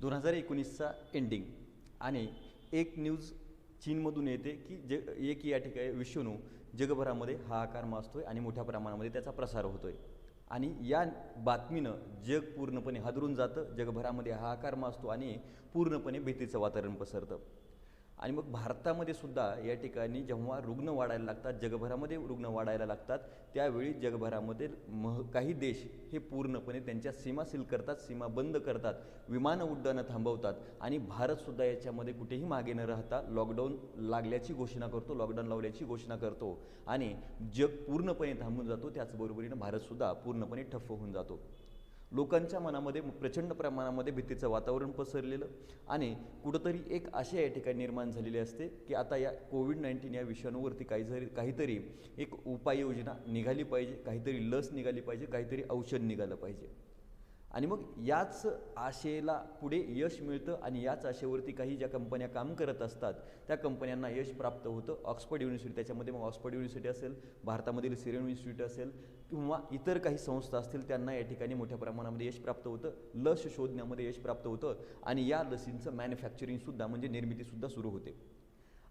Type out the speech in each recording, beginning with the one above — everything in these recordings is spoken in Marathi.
दोन हजार एकोणीसचा एंडिंग आणि एक न्यूज चीनमधून येते की जग एक या ठिकाणी विषाणू जगभरामध्ये हाहाकार माजतोय आणि मोठ्या प्रमाणामध्ये त्याचा प्रसार होतो आहे आणि या बातमीनं जग पूर्णपणे हादरून जातं जगभरामध्ये हाहाकार माजतो आणि पूर्णपणे भीतीचं वातावरण पसरतं. आणि मग भारतामध्ये सुद्धा या ठिकाणी जेव्हा रुग्ण वाढायला लागतात जगभरामध्ये रुग्ण वाढायला लागतात त्यावेळी जगभरामध्ये मह काही देश हे पूर्णपणे त्यांच्या सीमा सील करतात सीमा बंद करतात विमान उड्डाणं थांबवतात आणि भारतसुद्धा याच्यामध्ये कुठेही मागे न राहता लॉकडाऊन लागल्याची घोषणा करतो लॉकडाऊन लावल्याची घोषणा करतो आणि जग पूर्णपणे थांबून जातो त्याचबरोबरीनं भारतसुद्धा पूर्णपणे ठप्प होऊन जातो. लोकांच्या मनामध्ये प्रचंड प्रमाणामध्ये भीतीचं वातावरण पसरलेलं आणि कुठंतरी एक आशा या ठिकाणी निर्माण झालेली असते की आता या कोविड नाईन्टीन या विषाणूवरती काही जरी काहीतरी एक उपाययोजना निघाली पाहिजे काहीतरी लस निघाली पाहिजे काहीतरी औषध निघालं पाहिजे. आणि मग याच आशेला पुढे यश मिळतं आणि याच आशेवरती काही ज्या कंपन्या काम करत असतात त्या कंपन्यांना यश प्राप्त होतं. ऑक्सफर्ड युनिव्हर्सिटी त्याच्यामध्ये मग ऑक्सफर्ड युनिव्हर्सिटी असेल भारतामधील सिरम इन्स्टिट्यूट असेल किंवा इतर काही संस्था असतील त्यांना या ठिकाणी मोठ्या प्रमाणामध्ये यश प्राप्त होतं. लस शोधण्यामध्ये यश प्राप्त होतं आणि या लसींचं मॅन्युफॅक्चरिंगसुद्धा म्हणजे निर्मितीसुद्धा सुरू होते.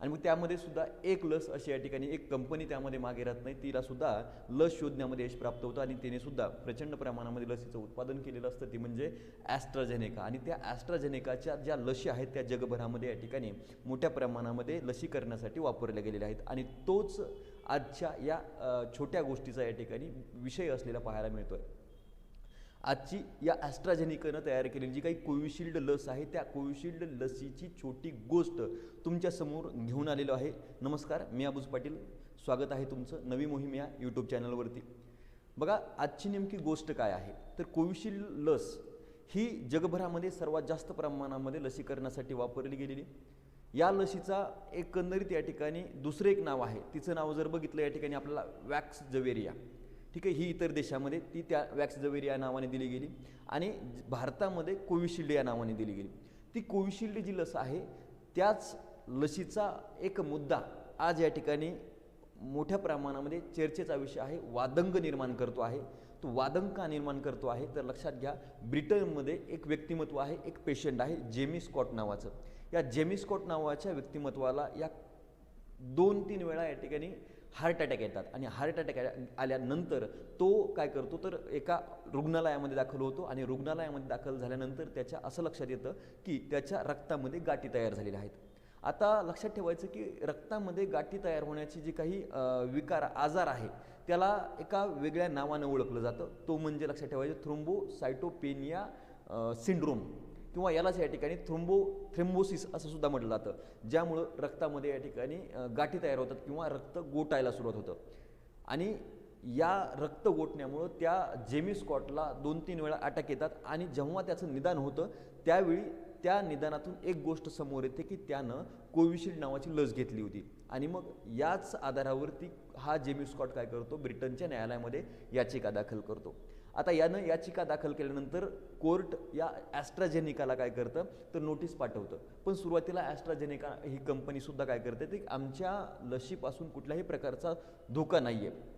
आणि मग त्यामध्ये सुद्धा एक लस अशी या ठिकाणी एक कंपनी त्यामध्ये मागे राहत नाही तिला सुद्धा लस शोधण्यामध्ये यश प्राप्त होतं आणि तिने सुद्धा प्रचंड प्रमाणामध्ये लसीचं उत्पादन केलेलं असतं. ती म्हणजे ॲस्ट्राझेनेका आणि त्या ॲस्ट्राझेनेकाच्या ज्या लशी आहेत त्या जगभरामध्ये या ठिकाणी मोठ्या प्रमाणामध्ये लसीकरणासाठी वापरल्या गेलेल्या आहेत. आणि तोच आजच्या या छोट्या गोष्टीचा या ठिकाणी विषय असलेला पाहायला मिळतो आहे आजची या ॲस्ट्राजेनिकनं तयार केलेली जी काही कोविशिल्ड लस आहे त्या कोविशिल्ड लसीची छोटी गोष्ट तुमच्यासमोर घेऊन आलेलो आहे. नमस्कार मी आबूज पाटील. स्वागत आहे तुमचं नवी मोहीम या यूट्यूब चॅनलवरती बघा आजची नेमकी गोष्ट काय आहे? तर कोविशिल्ड लस ही जगभरामध्ये सर्वात जास्त प्रमाणामध्ये लसीकरणासाठी वापरली गेलेली. या लसीचा एकंदरीत या ठिकाणी दुसरं एक नाव आहे. तिचं नाव जर बघितलं या ठिकाणी आपल्याला वॅक्स जवेरिया ठीक आहे ही इतर देशामध्ये ती त्या वॅक्सजवेरी या नावाने दिली गेली आणि भारतामध्ये कोविशिल्ड या नावाने दिली गेली. ती कोविशिल्ड जी लस आहे त्याच लसीचा एक मुद्दा आज या ठिकाणी मोठ्या प्रमाणामध्ये चर्चेचा विषय आहे वादंग निर्माण करतो आहे. तो वादंग का निर्माण करतो आहे तर लक्षात घ्या ब्रिटनमध्ये एक व्यक्तिमत्व आहे एक पेशंट आहे जेमी स्कॉट नावाचं. या जेमी स्कॉट नावाच्या व्यक्तिमत्वाला या दोन तीन वेळा या ठिकाणी हार्ट अटॅक येतात. आणि हार्ट अटॅक आल्यानंतर तो काय करतो तर एका रुग्णालयामध्ये दाखल होतो आणि रुग्णालयामध्ये दाखल झाल्यानंतर त्याच्या असं लक्षात येतं की त्याच्या रक्तामध्ये गाठी तयार झालेल्या आहेत. आता लक्षात ठेवायचं की रक्तामध्ये गाठी तयार होण्याची जी काही विकार आजार आहे त्याला एका वेगळ्या नावानं ओळखलं जातं. तो म्हणजे लक्षात ठेवायचं थ्रोम्बोसायटोपेनिया सिंड्रोम. किंवा यालाच या ठिकाणी थ्रोम्बो थ्रेम्बोसिस असं सुद्धा म्हटलं जातं. ज्यामुळं रक्तामध्ये या ठिकाणी गाठी तयार होतात किंवा रक्त गोटायला सुरुवात होतं. आणि या रक्त गोठण्यामुळं त्या जेमी स्कॉटला दोन तीन वेळा अटॅक येतात आणि जेव्हा त्याचं निदान होतं त्यावेळी त्या निदानातून एक गोष्ट समोर येते की त्यानं कोविशिल्ड नावाची लस घेतली होती. आणि मग याच आधारावरती हा जेमी स्कॉट काय करतो? ब्रिटनच्या न्यायालयामध्ये याचिका दाखल करतो. आता यानं याचिका दाखल केल्यानंतर कोर्ट या ॲस्ट्राजेनिकाला काय करतं? तर नोटीस पाठवतं. पण सुरुवातीला ॲस्ट्राजेनिका ही कंपनीसुद्धा काय करते? ते आमच्या लशीपासून कुठल्याही प्रकारचा धोका नाही आहे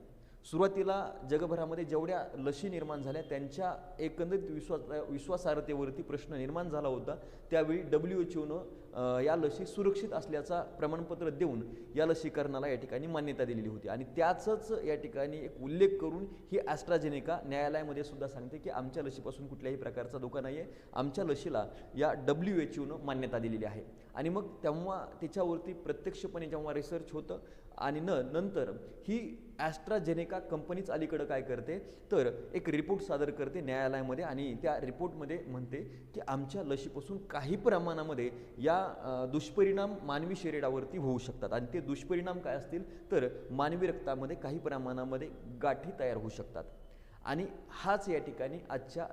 सुरुवातीला जगभरामध्ये जेवढ्या लशी निर्माण झाल्या त्यांच्या एकंदरीत विश्वास विश्वासार्हतेवरती प्रश्न निर्माण झाला होता. त्यावेळी डब्ल्यू एच ओनं या लशी सुरक्षित असल्याचा प्रमाणपत्र देऊन या लसीकरणाला या ठिकाणी मान्यता दिलेली होती. आणि त्याचंच या ठिकाणी एक उल्लेख करून ही ॲस्ट्राजेनिका न्यायालयामध्ये सुद्धा सांगते की आमच्या लशीपासून कुठल्याही प्रकारचा धोका नाही आहे आमच्या लशीला या डब्ल्यू एच ओनं मान्यता दिलेली आहे. आणि मग तेव्हा त्याच्यावरती प्रत्यक्षपणे जेव्हा रिसर्च होतं आणि न नंतर ही ॲस्ट्राजेनेका कंपनीच अलीकडं काय करते? तर एक रिपोर्ट सादर करते न्यायालयामध्ये आणि त्या रिपोर्टमध्ये म्हणते की आमच्या लशीपासून काही प्रमाणामध्ये या दुष्परिणाम मानवी शरीरावरती होऊ शकतात. आणि ते दुष्परिणाम काय असतील? तर मानवी रक्तामध्ये काही प्रमाणामध्ये गाठी तयार होऊ शकतात. आणि हाच या ठिकाणी आजच्या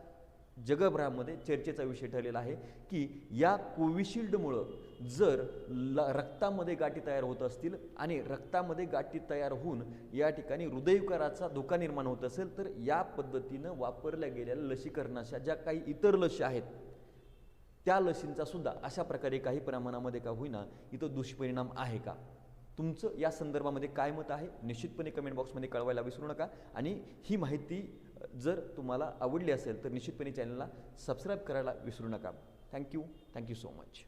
जगभरामध्ये चर्चेचा विषय ठरलेला आहे की या कोविशिल्डमुळं जर ल रक्तामध्ये गाठी तयार होत असतील आणि रक्तामध्ये गाठी तयार होऊन या ठिकाणी हृदयविकाराचा धोका निर्माण होत असेल तर या पद्धतीनं वापरल्या गेलेल्या लसीकरणाच्या ज्या काही इतर लशी आहेत त्या लसींचा सुद्धा अशा प्रकारे काही प्रमाणामध्ये का होईना इथं दुष्परिणाम आहे का? तुमचं या संदर्भामध्ये काय मत आहे? निश्चितपणे कमेंट बॉक्समध्ये कळवायला विसरू नका. आणि ही माहिती जर तुम्हाला आवडली असेल तर निश्चितपणे चॅनलला सबस्क्राईब करायला विसरू नका. Thank you thank you so much